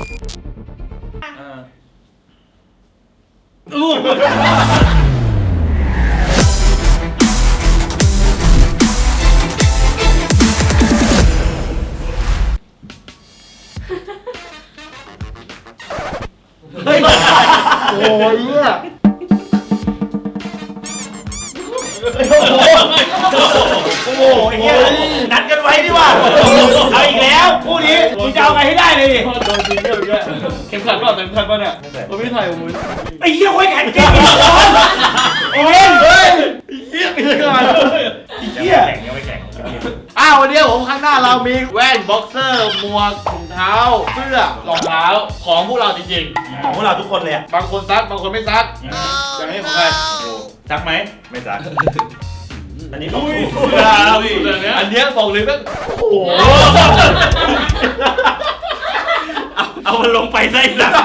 โอ้ยเนี่ย โอ้โหไอ้เหี้ยนัดกันไว้ดีกว่าเอาอีกแล้วคู่นี้มึงจะเอาไงให้ได้เลยดิโดนจริงเนี่ยเนี่ยเข็มขัดเปล่าเข็มขัดเปล่าเนี่ยผมไม่ถ่ายผมไอ้เหี้ยโคตรแข็งจริงไอ้บอลโอ้ยเฮ้ยเฮียปีก่อนไอ้เหี้ยแข็งยังไม่แข็งอ้าววันนี้ผมข้างหน้าเรามีแว่นบ็อกเซอร์หมวกถุงเท้าเสื้อรองเท้าของพวกเราจริงของพวกเราทุกคนเลยบางคนซักบางคนไม่ซักอย่างนี้ของใคร ซักไหมไม่ซักอันนี้ของๆกูเสื้อเสื้อเนี้ยอันเนี้ยบอกเลยว่าโอ้โห เอาเอามันลงไปไส้สัตว์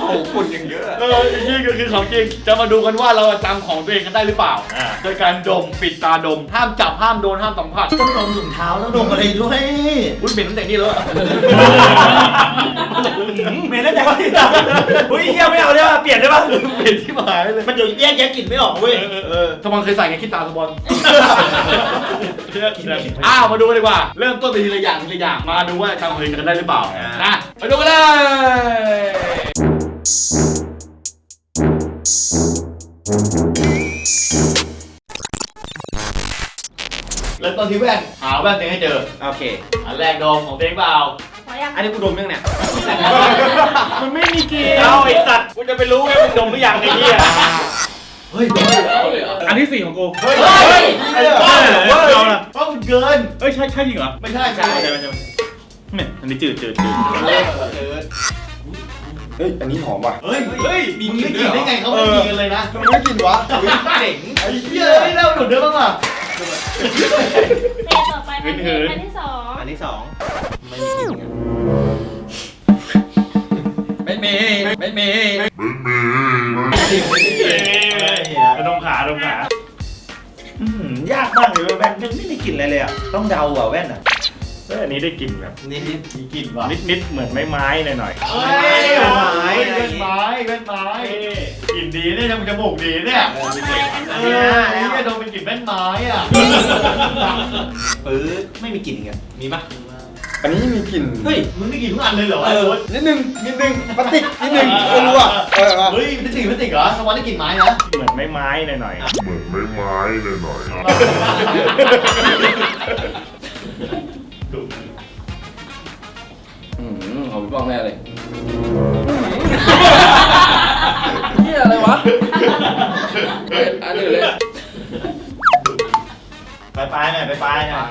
โอ้โหฝุ่นอย่างเยอะเออนี่ก็คือของจริง จะมาดูกันว่าเราจะจำของตัวเองกันได้หรือเปล่าอ่า โดยการดมปิดตาดม ห้ามจับห้ามโดนห้ามสัมผัสต้องดมถุงเท้าแล้วดมอะไรด้วยอุ้ยเหม็นตั้งแต่นี่แล้วเมย์น่าจะว่าที่ตักอุ้ยเหี้ยไม่เอาได้ป่ะเปลี่ยนได้ป่ะเหม็นที่หายเลยมันเดี๋ยวแยกแยะกลิ่นไม่ออกเว้ยเออสมอนเคยใส่ไงคิดตาสมอนอ้าวมาดูกันดีกว่า เริ่มต้นไปทีละอย่างทีละอย่างมาดูว่าทำเพลงกันได้หรือเปล่านะ ไปดูกันเลย เริ่มต้นที่แว่น หาแว่นตัวเองให้เจอ โอเค อันแรกโดมของตัวเองเปล่า ขอยังอันนี้กูดมยังเนี่ย มันไม่มีกลิ่นเอาไอ้สัตว์กูจะไปรู้ไงมึงดมหรือยังไอ้เหี้ยเฮ้ยอันที่สี่ของกูเฮ้ยเฮ้ยไอ้บ้าเหรอเว้ยต้องเกินเอ้ยใช่ใช่จริงเหรอไม่ใช่ใช่ไม่ใช่ไม่ใช่เนี่ย อันนี้จืดจืดจืดเฮ้ย อันนี้หอมว่ะ เฮ้ย เฮ้ย มีกลิ่นได้ไงเขาไม่มีกันเลยนะทำไมไม่กินวะเจ๋งไอ้เหี้ยไม่เล่าหนุนเดิมบ้างอะเพลงต่อไปเป็นเพลงอันที่สองอันที่สองไม่มีกลิ่นไงไม่มี ไม่มีดมขาดมขาอื้อหือยากมากเลยแว่นยังไม่ได้กลิ่นอะไรเลยอะ ต้องเดาอะแว่นอะ เอออันนี้ได้กลิ่นแบบนี่มีกลิ่นนิวะดนิดๆเหมือนไม้ไม้หน่อยหน่อยเฮ้ยไม้เว้นไม้เว้นไม้กลิ่นดีเนี่ยจมูกดีเนี่ยต่อไปอันเอที่อห้าไอ้เหี้ยโดนเป็นกลิ่นแว่นไม้อะปื๊ดไม่มีกลิ่นไงมีปะอันนี้มีกลิ่นเฮ้ยมึงได้กลิ่นทุกอันเลยเหรอไอ้โอ๊ตนิดนึงนิดนึงพลาสติกนิดนึงไม่รู้อะเออเออเฮ้ยพลาสติกพลาสติกเหรอสวอนได้กลิ่นไม้นะๆเหมือนไม้ไม้หน่อยหน่อยไม่ไม้เลยหน่อยอื แน่เลยเฮียอะไรวะเฮ้ยอันนี้เลยไปไปหน่อยไปไปหน่อย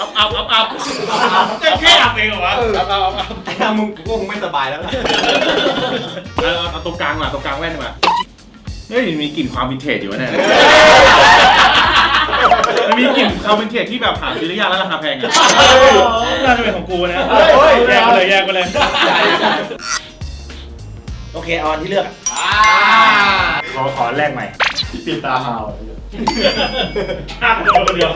อัพอัพอัพอัพจะแค่อัพเองเหรอวะอัพอัพอัพไอ้มึงกูคงไม่สบายแล้วเอาเอาตรงกลางมาตรงกลางแว่นมาเฮ้ยมีกลิ่นความวินเทจอยู่วะเนี่ย มันมีกลิ่นความวินเทจที่แบบหาซื้อได้ยากและราคาแพงอะน่าจะเป็นของกูนะเฮ้ย แยกไปเลยแยกไปเลย โอเคเอาอันที่เลือกอะอ่าขอขอแรกใหม่ ปิดตาหาวห้ามโดนคนเดียว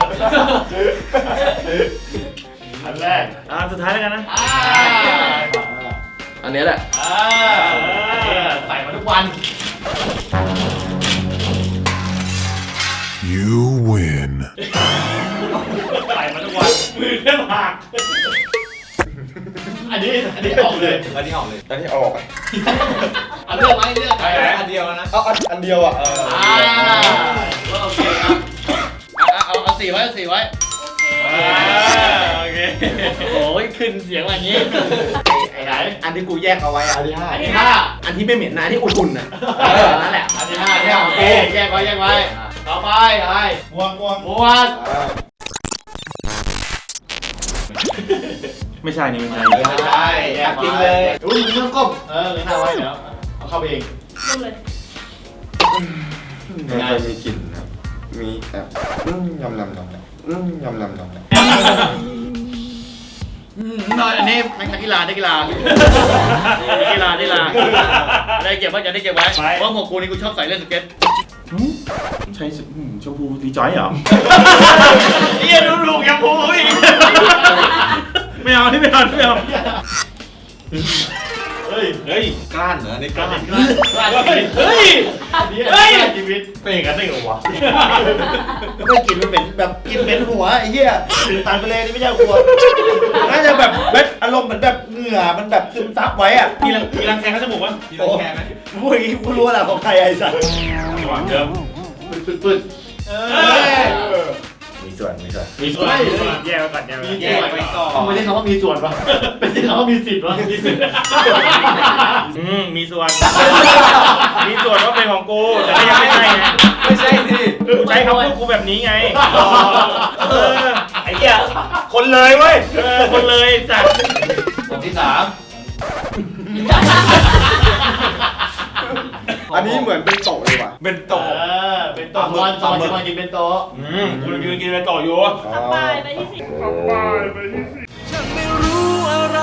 อันแรกอ่าสุดท้ายแล้วกันนะอ่าอันนี้แหละอ่าใส่มาทุกวัน You win ใส่มาทุกวันมือแค่หักอันนี้อันนี้ออกเลยอันนี้ออกเลยอันนี้เอาออกไปเอาเลือกไหมเลือกไหมอันเดียวนะเอาอันอันเดียวอะเอออ่าก็โอเคครับอะเอาเอาสี่ไว้เอาสี่ไว้โอเคโอ้ยขึ้นเสียงมาอย่างนี้ไอ้ไหนอันที่กูแยกเอาไว้อะอันที่ห้าอันที่ห้าอันที่ไม่เหม็นนะอันที่อุ่นๆนะเออนั่นแหละอันที่ห้าเนี่ยโอเคแยกไว้แยกไว้ ต่อไปอะไรง่วงง่วงหมวดไม่ใช่นี่ไม่ใช่ไม่ใช่แยกกินเลยอุ้ยมึงไม่ต้องก้มเออเลยหน้าไว้เดี๋ยวเอาเข้าไปเองดูเลยไม่เคยมีกลิ่นนะมีแบบอืมยำยำยำอืมยำยำยำอืมนอนอันนี้นักกีฬานักกีฬานักกีฬานักกีฬาได้เก็บไว้จะได้เก็บไว้เพราะหมวกกูนี่กูชอบใส่เล่นสเก็ต ใช่อืมชมพูดีจอยเหรอ เฮียดูลูกยังพูอีกไม่เอาที่ไม่เอาที่ไม่เอาเฮ้ย เฮ้ยกล้านเหรอในกล้านกล้าชีวิตเฮ้ยอันนี้กล้าชีวิตเป็นอย่างนั้นได้เหรอวะไม่กินมันเป็นแบบกินเป็นหัวไอ้เหี้ยตานไปเลยนี่ไม่ใช่หัวน่าจะแบบเวทอารมณ์เหมือนแบบเหงื่อมันแบบซึมซับไว้อะมีรังมีรังแคเขาจมูกวะพี่ต้องแคร์ไหมพูดอย่างนี้กูรู้อะไรของใครไอ้สัส หวานเดิมปึ๊ดปึ๊ดปึ๊ดมีส่วนมีส่วนมีส่วนมีส่วนแยกไว้ก่อนแยกไว้ก่อนแยกไว้ก่อนไม่ใช่คำว่ามีส่วนปะเป็นที่คำว่ามีสิทธิ์วะมีสิทธิ์อืมมีส่วน มีส่วนว่าเป็นของกูแต่ก็ยังไม่ใช่ไงไม่ใช่สิคือใช้คำพูดกูแบบนี้ไงเออไอ้เหี้ยคนเลยเว้ยเออคนเลยสัตว์คนที่สามอันนี้เหมือนเป็นโตะเลยว่ะเป็นโตโตเป็นโต๊ะตอนตอนที่มากินเป็นโต๊ะอืมกูยืนกินไปต่ออยู่ สบายไปที่สิบฉันไม่รู้อะไร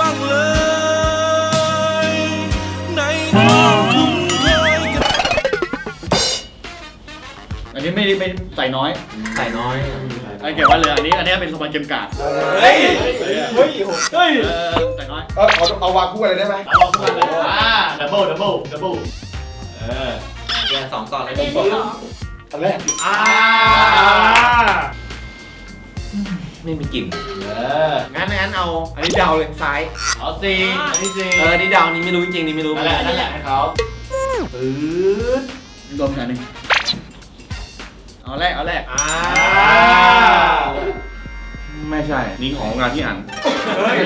บ้างเลย ในห้องคุ้นเคยกับอันนี้ไม่ได้เป็นใส่น้อยใส่น้อยไอ้เก็บไว้เลยอันนี้อันนี้เป็นสมบัติเกมการ์ดเฮ้ย เฮ้ยเฮ้ย เออใส่น้อย เออเอาเอาวางคู่อะไรได้ไหมเอาลองพูดเลยอ่าดับเบิลดับเบิลดับเบิลเออ เรียนสองต่อเลยเรียนที่สองอันแรกอ่าไม่มีกลิ่น เอองั้นงั้นเอา อันนี้เดาเลยซ้าย เอาสี่อันนี้สี่เออ นี่เดานี่ไม่รู้จริงๆนี่ไม่รู้นั่นแหละนั่นแหละให้เขาปื๊ดรวมกันหนึ่งเอาแรกเอาแรกอ่าไม่ใช่ นี่ของงานที่อ่านเฮ้ย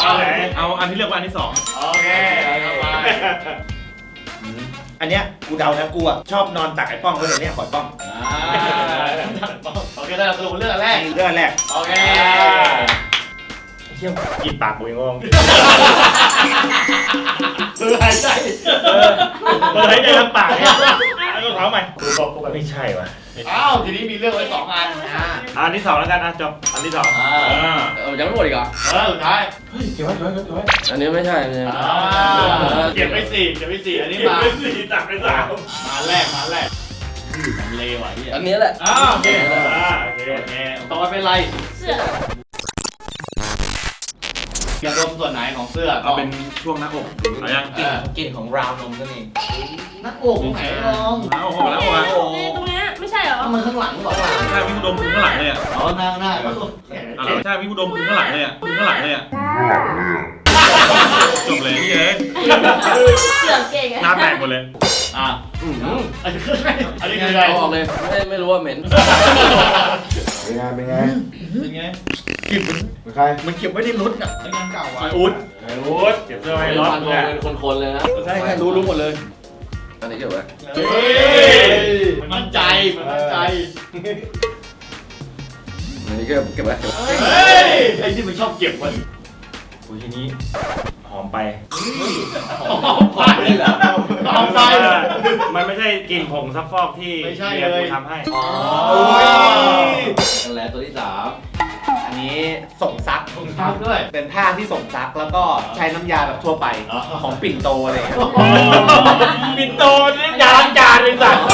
เอาไหนเอาอันที่เลือกว่าอันที่สองโอเคเอาไป อันเนี้ยกูเดานะกูอะชอบนอนตักไอ้ป้องไว้แบบเนี้ยขอยป้องอ่าโอเคได้เราสรุปเรื่องอันแรก เรื่องแรกโอเคเชี่ยกินปากกูยังงงคือหายใจเออเปิดให้ใจลำปากเนี่ยแล้วก็เท้าใหม่กูบอกกูไม่ใช่ว่ะ อ้าวทีนี้มีเรื่องไว้สองอันอ่าอะอันที่สองแล้วกันอะจบอันที่สองอ่า อ่าเออยังไม่หมดอีกเหรอเออสุดท้ายเก็บไว้เก็บไว้เก็บไว้อันนี้ไม่ใช่ไม่ใช่อ่าเก็บไปสี่เก็บไปสี่อันนี้เก็บมาไว้สี่ตัดไปสามมาแรกมาแรกมันเลวอะเฮียอันนี้แหละอ่าโอเคอ่าโอเคโอเคต่อไปเป็นไรเสื้ออยากดมส่วนไหนของเสื้อเอาเป็นช่วงหน้าอกเอายังกลิ่นกลิ่นของราวนมนั่นเองหน้าอกไหนลองเอาออกแล้วออกแล้วนี่ตรงเนี้ยไม่ใช่เหรอถ้า มันข้างหลังหรอใช่พี่กูดมพุงข้างหลังเลยอะอ๋อหน้าหน้าก็เอาเหรอใช่พี่กูดมพุงข้างหลังเลยอะพุงข้างหลังเลยอะจบเลยพี่เอ้ยเสื้อเก่งหน้าแตกหมดเลยอะอันนี้คืออันนี้คือไงเอาออกเลยไม่ไม่รู้ว่าเหม็นเป็นไงเป็นไงเป็นไงกลิ่นมันเป็นใครมันเก็บไว้ในรถอะไอ้งานเก่าอะไอ้อุ๊ดไอ้อุ๊ดเก็บเสื้อไว้ในรถฟันธงเนี่ยเป็นคนๆเลยนะใช่ใช่รู้รู้หมดเลย อันนี้เก็บไว้เฮ้ยมันมั่นใจมันมั่นใจ อันนี้ก็เก็บไว้เก็บไว้เฮ้ย ไอ้ที่มันชอบเก็บมันอุ้ยทีนี้ หอมไปหอมไปหอมไปมันไม่ใช่กลิ่นผงซักฟอกที่ไม่ใช่เมียเลยกูทำให้ อ๋อโอ้ยนั่นแหละตัวที่สามอั นนี้ส่งซักผมทำด้วย เป็นผ้าที่ส่งซักแล้วก็ใช้น้ำยาแบบทั่วไปอ๋อ ของปิ่นโตอะไรอย่างเงี้ยปิ่นโตนี่ยาล้างจานเลยสัตว์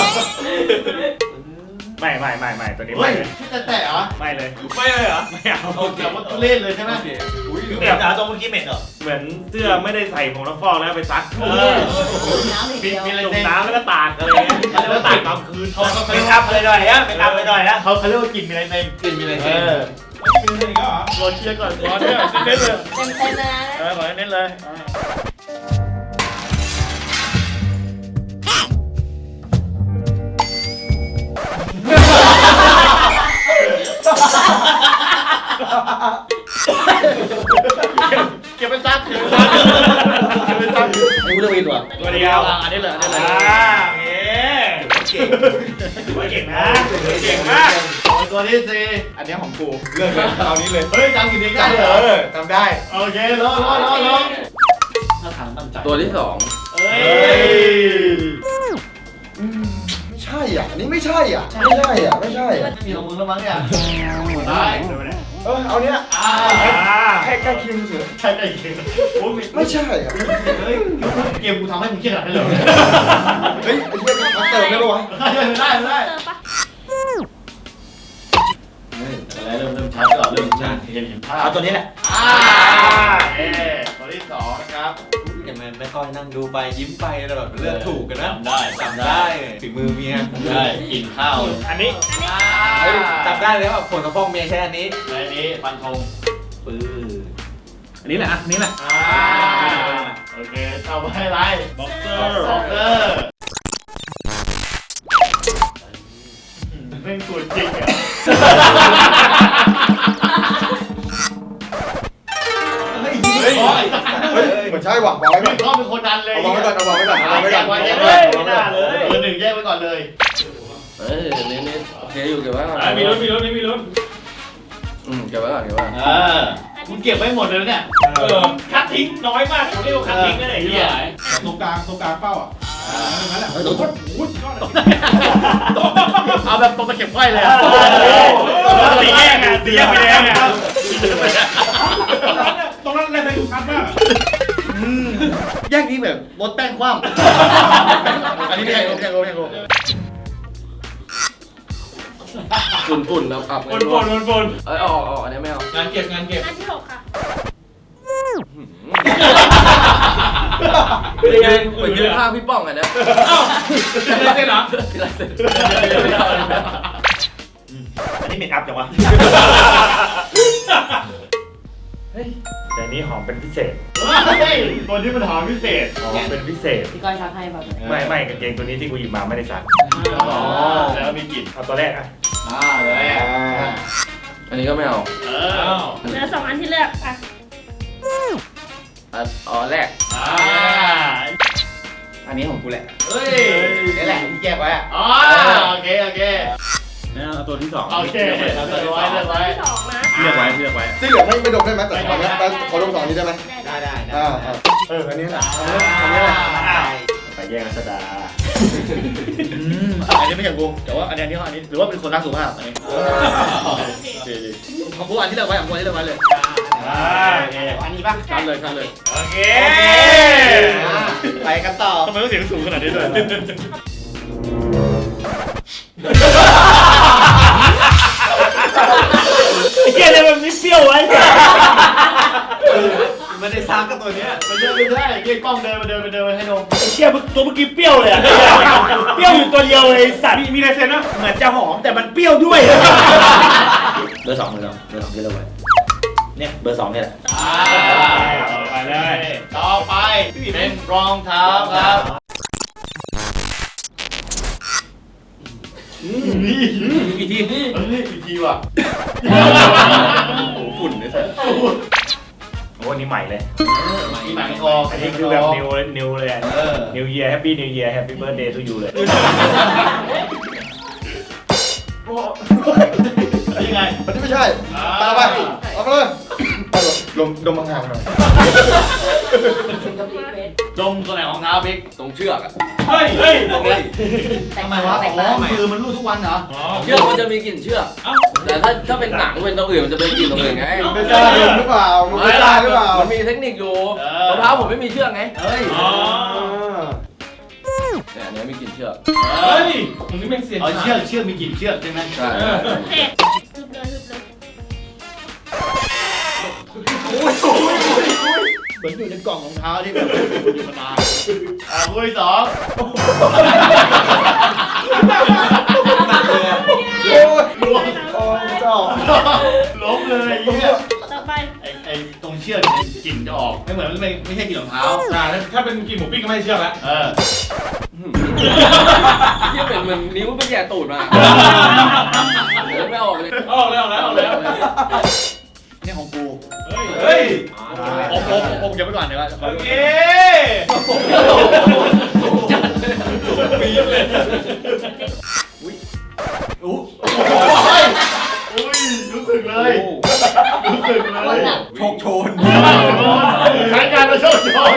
ไม่ไม่ไม่ไม่ตัวนี้เฮ้ไม่ยเลยที่จะแตะเหรอไม่เลยไม่เลยเหรอไม่เอาเอาแบบว่าทุเล่นเลยใช่ไหมอุ้ยเหม็นเหรอตรงเมื่อกี้เหม็นเหรอ เหมือนเสื้อไม่ได้ใส่ผงซักฟอกแล้วไปซักเออมีมีอะไรจุ่มในน้ำแล้วก็ตากอะไรเงี้ยแล้วก็ตากตามคืนเขาเขาไปเรียกทำเลยหน่อยฮะไปทำเลยหน่อยฮะเขาเขาเรียกว่ากินมีอะไรในกลิ่นมีอะไรเอเต็มอรอเชียร์ก่อนรอเนี่ยเน้นเลยเต็มเต็มเลยนะเออขอเน้นเลยเก็บไปซักเก็บไปซักเก็บไปซักอันนี้กูเลือกผิดว่ะตัวเดียวอันนี้เลยอันนี้เลยอ่าเคเก่งเก่งนะเก่งมาก ตัวที่สี่อันนี้ของกูเลือกเลยเอานี้เลยเฮ้ยจำกี่เด็กได้จำเหรเอออจำได้โอเครอรอรอรอถ้าทางตั้งใจตัวที่สองเฮ้ยไม่ใช่อะอันนี้ไม่ใช่อะไม่ใช่อะไม่ใช่อะมีของมึงแล้วมั้งเนี่ยได้เออเอาเนี้ยอ่าอ่าแค่ใกล้เคียงเฉยใช่ได้ยิงโอ้ยไม่ใช่อะเฮ้ยเกมกูทำให้มึงเครียดขนาดนั้นเลยเฮ้ยไอ้เหี้ยมันเติมได้ปะวะได้ได้ได้เติมปะ อะไรเริ่มเริ่มชัดก่อนเริ่มชัดชันเห็นเห็นภาพเอาตัวนี้แหละอ่าเอ๊ตัวที่สองนะครับอย่ามาไม่ค่อยนั่งดูไปยิ้มไปแล้วแบบเลือกถูกกันนะจำได้จำได้ฝีมือเมียได้กินข้าวอันนี้อ่าเฮ้ยจำได้เลยว่าผลกระป๋องเมียแค่อันนี้ในนี้ฟันธงปื้ออันนี้แหละอันนี้แหละอ่าโอเคเอาไว้ไรบ็อกเซเอออร์สองเออเป็นกูจริงอะ ยเหมือนใช่หวังวางไว้ก่อนก็เป็นคนนั้นเลยเอาวางไว้ก่อนเอาวางไว้ก่อนเอาวางไว้แยก่อนกไว้แยกเฮ้ไว้ยไม่น่าเลยเบอร์หนึ่งแยกไว้ก่อนเลยเฮ้ยนี่นี่โอเคอยู่เก็บไว้ก่อนอะมีลุ้นมีลุ้นมีลุ้นอืมเก็บไว้ก่อนเก็บไว้ก่อนเออคุณเก็บไว้หมดเลยนะเนี่ยเออคัดทิ้งน้อยมากผมเรียกว่าคัดทิ้งนั่นแหละเหี้เหี้ยยตรงกลางตรงกลางเป้าอะนั่นแหละเอาแบบตรงตะเข็บไขว้เลยตีแยกอะตีแยกไปแดงอะตรงนั้นแรงดูชัดมากแยกนี้แบบบดแป้งคว่ำอันนี้ไม่ใช่โกไม่ใช่โกไม่ใช่โกฝุ่นฝุ่นแล้วอับบนบนบนบนเอ้ยเอาออกเอาออกอันนี้ไม่เอางานเก็บงานเก็บอันที่หกค่ะเป็นไงเหมือนยืนข้างพี่ป้องอะนะเอ้าไม่ได้เหรอที่ไรเสร็จอันนี้เมคอัพจังวะ แต่นี้หอมเป็นพิเศษเฮ้ยตัวนี้มันหอมพิเศษหอมเป็นพิเศษ พี่ก้อยทักให้แบบไม่ไม่กางเกงตัวนี้ที่กูหยิบมาไม่ได้ซักอ๋อแล้วมีกลิ่นเอาตัวแรกอะอ่าเลยอันนี้ก็ไม่เอาเออเหลือสองอันที่เลือกอะอันอ๋อแรกอ่าอันนี้ของกูแหละเฮ้ยนี่แหละที่แยกไว้อะอ๋อโอเคโอเค เอาตัวที่สองโอเคเอาตัวไว้เลือกไว้ที่สองนะเลือกไว้เลือกไว้ที่เหลือไม่ไม่ดมได้ไหมแต่ขอนะแต่ขอดมสองนี้ได้ไหมได้ได้ได้อ่าอ่าเอออันนี้แหละอันนี้แหละไปแยกรัชดาอืมอันนี้ไม่ใช่กูแต่ว่าอันนี้อันนี้อันนี้หรือว่าเป็นคนรักสุขภาพอันนี้ของกูอันที่เลือกไว้ของกูอันที่เลือกไว้เลยอ่าโอเคอันนี้ป่ะชันเลยชันเลยโอเคอ่าไปกันต่อทำไมต้องเสียงสูงขนาดนี้ด้วย ไอ้เหี้ยเนี่ยมันไม่เปรี้ยวไว้ไม่ได้ซักกับตัวเนี้ยมันเดินไม่ได้เรียกกล้องเดินมาเดินมาเดินมาให้นมไอ้เหี้ยตัวเมื่อกี้เปรี้ยวเลยอะเปรี้ยวอยู่ตัวเดียวเลยไอ้สัตว์มีมีลายเซ็นนะเหมือนจะหอมแต่มันเปรี้ยวด้วย เบอร์สองเบอร์สองเบอร์สองที่เราไว้เนี่ยเบอร์สองเนี่ยแหละอ่าไปเลย ต่อไปเป็นรองเท้าครับ นี่อีกทีเฮ้ยอีกทีว่ะฝุ่นเลยสิโอ้อันนี้ใหม่เลยมีหนังคออันนี้คือแบบนิวเลยนิวเลยอะเออ New Year Happy New Year Happy Birthday to you เลย ยังไงอันนี้ไม่ใช่ตามไปเอาไปเลย ดมดมห่างๆหน่อย จงตัวไหนของเท้าบิ๊กตรงเชือกอะเฮ้ยเฮ้ยตรงนี้ทำไมวะอ๋อคือมันรูดทุกวันเหรอ เชือกมันจะมีกลิ่นเชือกแต่ถ้าถ้าเป็นหนังเป็นตรงอื่นมันจะเป็นกลิ่นตรงอื่นไงไม่กล้าดมหรือเปล่ามึงไม่กล้าหรือเปล่ามันมีเทคนิคอยู่รองเท้าผมไม่มีเชือกไงเฮ้ยอ๋อเนี่ยอันนี้มีกลิ่นเชือกเฮ้ยมึงนี่เป็นเสียงเอาเชือกเชือกมีกลิ่นเชือกใช่ไหมใช่โอเคฮึบเลยฮึบเลยเห มือนอยู่ในกล่องรองเท้าที่แบบอยู่มานานอ่าคุยสองโอ้ยโอ้ยเจ้าล้มเลยไอ้เนี่ยต่อไปไอ้ไอ้ตรงเชือกเนี่ยกลิ่นจะออกไม่เหมือนมันไม่ไม่ใช่กลิ่นรองเท้า อ่าถ้าเป็นกินหมูปิ้งก็ไม่เชื่อแล้วเออ ที่เป็นเหมือนนิ้วไปแย่ตูดมา เดี๋ยวไม่ออกเลยออกแล้วออกแล้วออกแล้วนี่ของกู เฮ้ยผมผมผมเก็บไว้ก่อนเดี๋ยวว่าโอเคปีเลยอุ้ยอุ้ยรู้สึกเลยรู้สึกเลยโชคโชนใช้การมาโชว์โชว์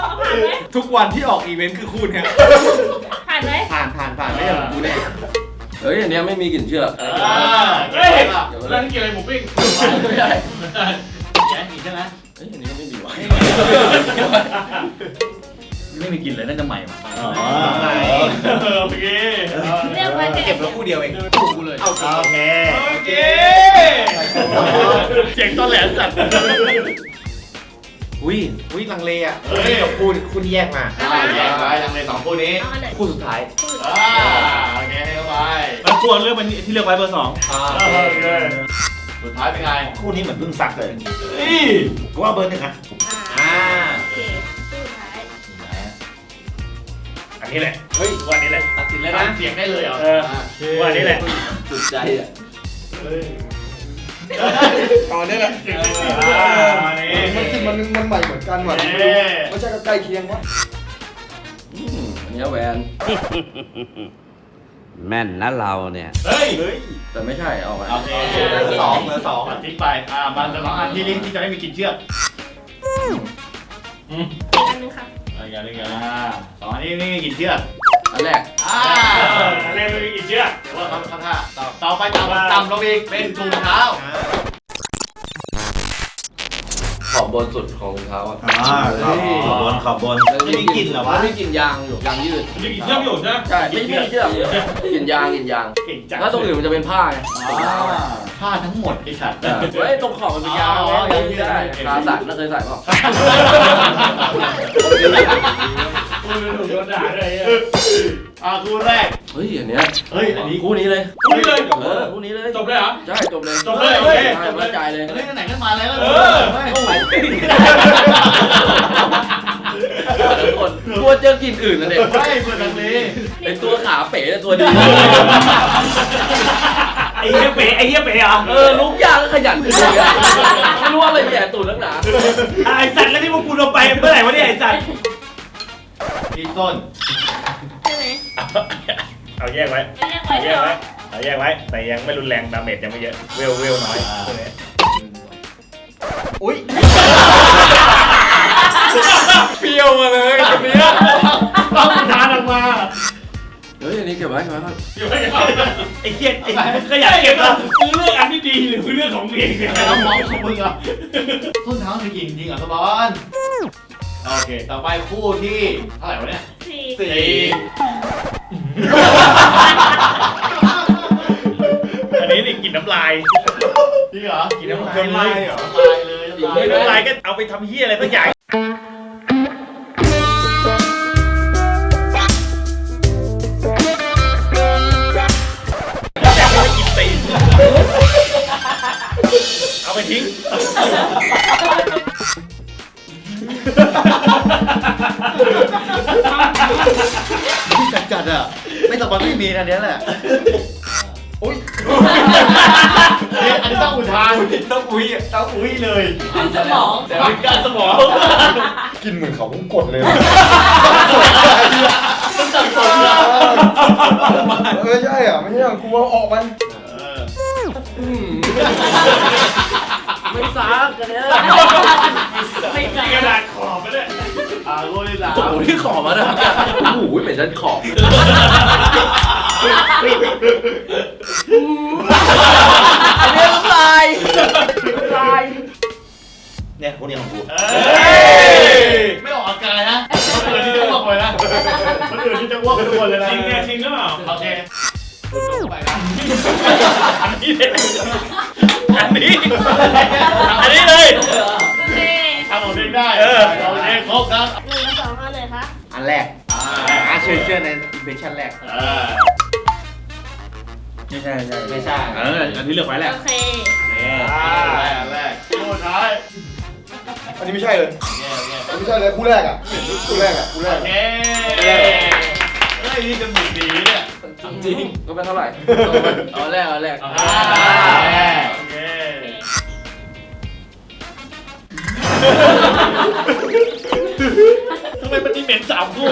เอาผ่านไหมทุกวันที่ออกอีเวนต์คือคุณเนี่ยผ่านไหมผ่านผ่านผ่านไม่ใช่ของกูเนี่ยเฮ้ยอันเนี้ยไม่มีกลิ่นเชือกอ่าเฮ้ยแล้วนี่กินอะไรหมูปิ้งไม่ใช่แกงอีกใช่ไหมเฮ้ยอันนี้ก็ ไม่มีวะมไม่มีกลิ่นเลยน่าจะใหม่ว่ะอ๋อโอเคเลือกไว้เจ็เก็ดบแล้วคู่เดียวเองกูเลยโอเคโอเคเจ๋งตอนแหลมสัตว์ อุ้ยอุ้ยลังเลอะเฮ้ย กับคู่คู่ที่แยกมาอ่าแยกไว้ยังเลยสองคู่นี้เอาอันไหน คู่สุดท้ายอ่าโอเคเข้าไปมันควรเลือกเป็นที่เลือกไว้เบอร์สองอ่าโอเค สุดท้ายเป็นไงคู่นี้เหมือนเพิ่งซักเลยเฮ้ยกูว่าเบอร์หนึ่งอะอ่าโอเคคู่สุดท้ายอันนี้แหละเฮ้ยวันนี้แหละตัดสินเลยได้นะเสียงได้เลยเหรอเออวันนี้แหละสุดใจอะตอนนี้แหละอันนี้มันคือมันมันใหม่เหมือนกันว่ะเอ๊ะไม่ใช่ก็ใกล้เคียงวะอืมอันนี้แวน แม่นนะเราเนี่ยเฮ้ยแต่ไม่ใช่เอาไปโอเคสองเบอร์สองตัดทิ้งไปอ่ามันจะมาอันที่นี่ที่จะไม่มีกลินเชือกอีกอันหนึงค่ะอะไรกันอะไรกันอ่าสองอันนี้ไม่มีกลินเชือกอันแรกอ่าเล่นไปอีกเชือกเดี๋ยวว่าเขาเขาท่าต่อต่อไปต่ำต่ำลงอีกเป็นถุงเท้า ขอบบนสุดของรองเท้าอะอ่าขอบบนขอบบนไม่มีกลิ่นเหรอวะมันมีกลิ่นยางอยู่ยางยืดมีกี่เชือกอยู่ใช่ไหมใช่ไม่ไม่เชือกกลิ่นยางกลิ่นยางเก่งจังถ้าตรงอื่นมันจะเป็นผ้าไงอ่าผ้าทั้งหมดไอ้สัตว์เฮ้ยตรงขอบมันเป็นยางอ๋อไงยางยืดได้ขาสั่นน่าเคยใส่เปล่ากูถูกโดนด่าเลยอ่าคู่แรก เฮ้ยอันเนี้ยเฮ้ยอันนี้ คู่นี้เลยกูนี่เลยเออคู่นี้เลยจบเลยเหรอ ใช่จบเลยจบเลยโอเคใช่มั่นใจเลย เฮ้ยไหนกันมาแล้วเออ เฮ้ยทุกคนกลัวเจอกลิ่นอื่นนะเด็กไม่เปิดทางนี้ไอตัวขาเป๋เนี่ยตัวดี ไอ้เหี้ยเป๋ไอ้เหี้ยเป๋เหรอเออลุกยากก็ขยันขึ้นเลยอะไม่รู้ว่าอะไรแย่ตูดนักหนา ไอ้สัตว์แล้วที่พวกกูลงไปเมื่อไหร่วะเนี่ยไอ้สัตว์ พี่ต้น ใช่ไหมเอาแยกไว้เลือกไว้เอาแยเถกไว้อะเอาแยกไว้ แต่ยังไม่รุนแรง ดาเมจยังไม่เยอะ เวลเวลน้อยพวกนี้อุ้ยเปรี้ยวมาเลยตรงเนี้ยต้องทานออกมาเฮ้ยอันนี้เก็บไว้เก็บไว้ครับอยู่ไม่เอาไอ้เกียดไอ้ขยันเก็บอะคือเรื่องอันที่ดีหรือเรื่องของเองเนี่ย แต่เรามองของมึงอะต้นเท้าคือยิงจริงเหรอะสบอน โอเค ต่อไปคู่ที่เท่าไหร่วะเนี่ยสี่สี่อันนี้นี่กินน้ำลายจริงเหรอกินน้ำลายทำไมเลยเหรอน้ำลายเลยน้ำลายกินน้ำลายก็เอาไปทำเหี้ยอะไรสักอย่าง ไม่สบอนไม่มีนะเนี้ยแหละอุ้ยเนี่ยอันนี้ต้องอุทานต้องอุ้ยอะต้องอุ้ยเลยสมองแต่เป็นการสมองกินเหมือนเขาวงกดเลยต้องจับสนนะเออใช่อะไม่ใช่ของกูเอาออกมันไม่ซักกันเนี้ยไม่ใช่กระดาษขอบไปเลยอ่าคู่ที่สามโอ้โหที่ขอบมันอะโอ้โหเป็นชั้นขอบ เลือกไว้แหละโอเคอ่าแรกแรกคู่ท้ายอันนี้ไม่ใช่เลยเนี่ยเนี่ยอันนี้ไม่ใช่เลยคู่แรกอะคู่แรกอะคู่แรโอกเคอะเฮ้ยนี่จมูกดีเนี่ยจริงก็เป็นเท่าไหร่เอาแรกเอาแรกอ่าโอเค ทำไมมันมีเหม็นสามคู่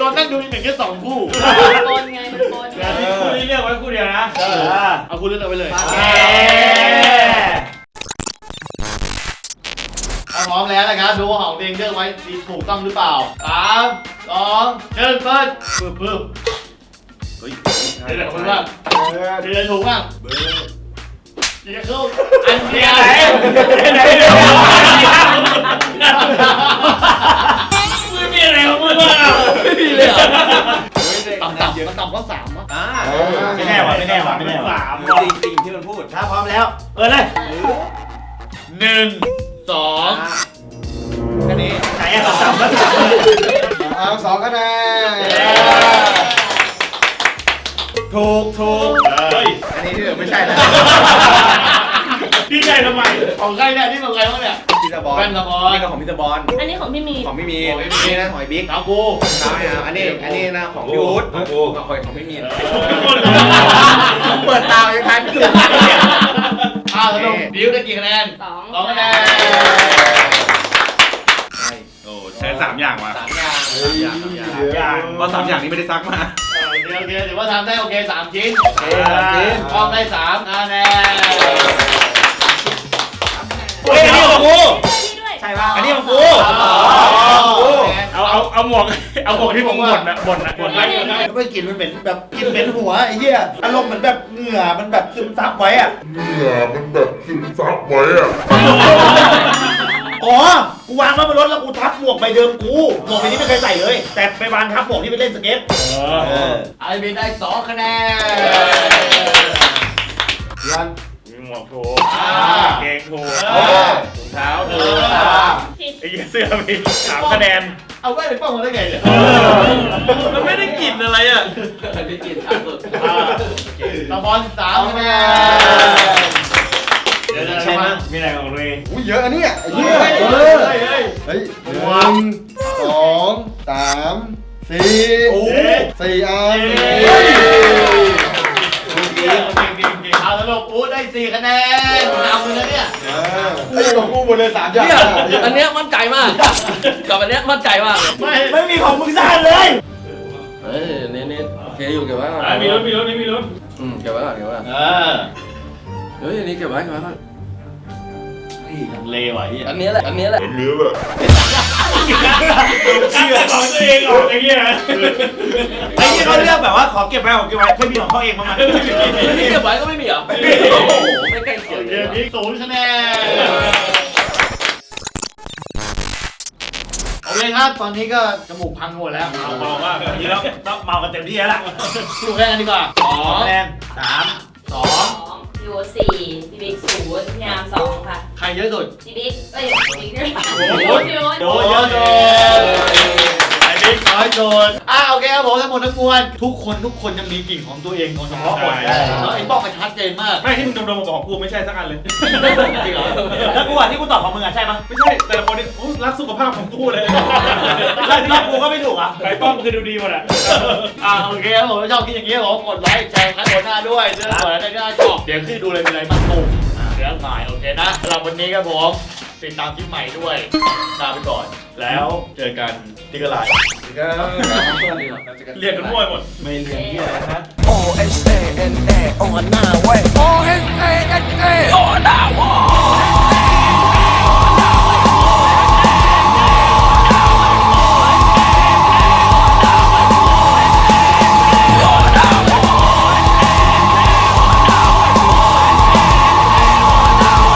ตอนนั่งดูมีเหม็นแค่สองคู่มันโกนไงมันโกนไงคู่นี้เลือกไว้คู่เดียวนะ เออเอาคุณเลือกเอาไปเลยโอเคถ้าพร้อมแล้วนะครับ ดูว่าของตัวเองเลือกไว้ถูกต้องหรือเปล่าสามสองหนึ่งเปิดปึ๊บปึ๊บเฮ้ยเดี๋ยวคุณว่าเออเดี๋ยวถูกบ้าง เดี๋ยวเข้าอันเดียวไหนไหนไหนอะไรของมึงวะไม่มีเลยเหรอต่ำต่ำมันต่ำก็สามวะอ่าไม่แน่ว่ะไม่แน่ว่ะไม่แน่ว่ะสามจริงจริงที่มันพูดถ้าพร้อมแล้วเปิดเลยหนึ่งสองแค่นี้ไหนอะสามแล้วสามเอสองคะแนน ถูกถูกเฮ้ยอันนี้ที่เหลือไม่ใช่แล้วดีใจทำไม ของใครเนี่ยนี่ของใครวะเนี่ยพิซซ่าบอลแว่นตาบอลนี่ก็ของพิซซ่าบอลอันนี้ของพี่มีของไม่มีนี่นะของไอ้บิ๊กเอากูเอาไม่เอาอันนี้อันนี้นะของพี่อู๊ดของกูของคอยของไม่มีเปิดตายังทายไม่ถูกอ้าวสรุปบิวได้กี่คะแนนสองสองคะแนนโอ้ใช้สามอย่างว่ะสามอย่างเฮ้ยอย่างเพราะสามอย่างนี้ไม่ได้ซักมาโอ เคโอเคถือว่าทำได้โอเคสามชิ้นเอ๊ะสามชิ้น พร้อมได้สามคะแนนเฮ้ยอันนี้ของกูพี่ด้วยใช่ป่ะอันนี้ของกูเอาเอาเอาหมวกเอาหมวกที่ผมบ่นนะบ่นนะบ่นอะไรไม่กลินมันเหม็นแบบกลินเหม็นหัวไอ้เหี้ยอารมณ์เหมือนแบบเหงื่อมันแบบซึมซับไว้อะเหงื่อมันแบบซึมซับไว้อะ อ๋อ กูวางไว้บนรถแล้วกูทับหมวกใบเดิมกู หมวกใบนี้ไม่เคยใส่เลย แต่ไปวางทับหมวกที่ไปเล่นสเก็ตเออไอบินได้สองคะแนนยันมีหมวกถูกเกงถูกเออถุงเท้าถูเอกอผิดไอ้เหี้ยเสื้อมีสามคะแนน เอาไว้เป็นป้องมาได้ไงเนี่ยมันไม่ได้กลิ่นอะไรอะอันนี้กินช้าสุดตะบอลสามคะแนน เดี๋ยวเดี๋ยวใช่ไหมมามีอะไรของตัวเองอุ้ยเยอะอันเนี้ยไอ้เฮ้เหี้ยยเฮ้ยเอเฮ้อยเฮ้ยเฮ้ยหนึ่งสองสามสี่โอ้โหสี่อันเฮ้ยเอาสรุปอู๊ดได้สี่คะแนนนำเลยนะเนี่ยเออไอ้ของกูหมดเลยสามอย่างเนี่ยอันเนี้ยมั่นใจมากกับอันเนี้ยมั่นใจมากเลยไม่ไม่มีของมึงซ่านเลยเฮ้ยเน้นเน้นโอเคอยู่เก็บไว้ก่อนอะมีรถมีรถนี่มีรถอืมเก็บไว้ก่อนเก็บไว้ก่อนเออเฮ้ยอันนี้เก็บไว้เก็บไว้ก่อน เลวอะเฮียอันนี้แหละ อันนี้แหละ อันนี้แหละเชื่อของตัวเองออกไอ้เหี้ยไอ้ที่เขาเลือกแบบว่าขอเก็บไว้ขอเก็บไว้เคยมีของเขาเองมั้งไหมอันนี้เก็บไว้ก็ไม่มีเหรอโอ้โหไม่ใกล้เคียงเกเลยมว่ะนี้ศูนย์คะแนนโอเคครับ ตอนนี้ก็จมูกพังหมดแล้วเอาเมาว่าแบบนี้แล้วต้องเมากันเต็มที่แล้วล่ะดูแค่นั้นดีกว่าสอสองงคะแนนสามสองสองอ ยู่สี่พี่บิ๊กศูนย์พี่ยามสองค่ะใครเยอะสุดพี่บิ๊กเอ้ยพี่บิ๊กด้วยโอ้พี่โหโอ๊ตโดนเยอะโดน ไอ้บิ๊กน้อยโดนอะโอเคครับผมทั้งหมดทั้งมวลทุกคนทุกคนจะมีกลิ่นของตัวเองของเฉพาะหมดแล้วไอ้ป้องก็ชัดเจนมากไม่ที่มึงดมๆของกูไม่ใช่สักอันเลย จริงเหรอแล้วกูอะที่กูตอบของมึงอะใช่ปะไม่ใช่แต่ละคนนี่โอ้รักสุขภาพของกูเลยแล้วที่กูก็ไม่ถูกอะ ไอ้ป้อมคือดูดีหมดอะ อะโอเคครับผมถ้าชอบคิดอย่างนี้ผมกดไลค์แชร์คันหัวหน้าด้วยเรื่องหัวหน้าหน้าชอบเดี๋ยวขึ้นดูเลยมีอะไรบ้างตุ้มเรื่องหมายโอเคนะสำหรับวันนี้ครับผมติดตามคลิปใหม่ด้วยลาไปก่อน แล้วเจอกันที่กระไรเรียกกันมั่วหมด ไม่เรียนที่อะไรนะ O H A N A on a nine way O H A N A on a nine